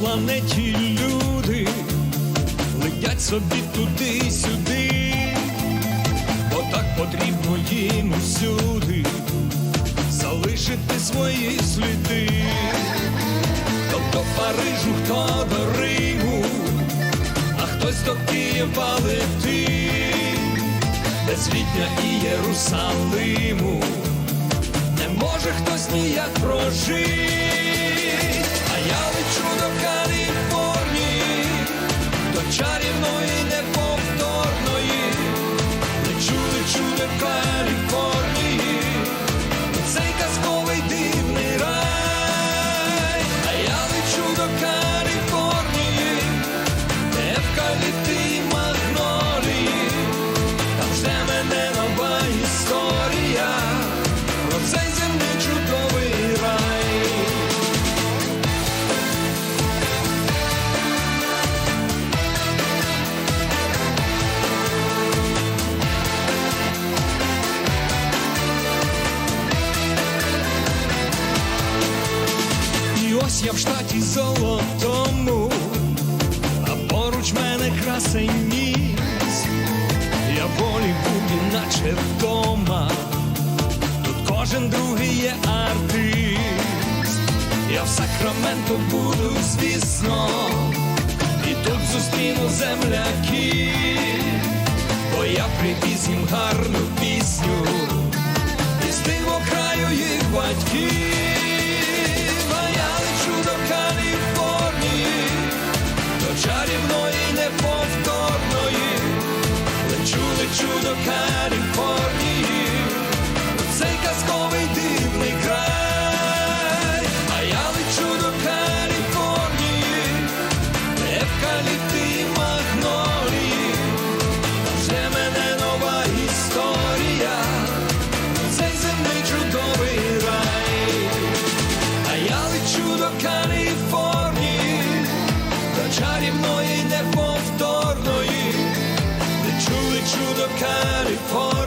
планеті люди летять собі туди-сюди, бо так потрібно їм усюди залишити свої сліди. Хто до Парижу, хто до Риму, а хтось до Києва летить, без Відня і Єрусалиму. Не може хтось ніяк прожити, лечу ось я в штаті золотому, а поруч мене красень ніс. Я волі був, наче вдома. Тут кожен другий є артист. Я в Сакраменто буду, звісно, і тут зустріну земляків, бо я привіз їм гарну пісню із диво краю їх батьків. Каліфорнії, у цей казковий дивний край. А я лечу до Каліфорнії, де евкаліпти і магнолії. Жде мене нова історія, цей земний чудовий рай. А я лечу до Каліфорнії, true of California.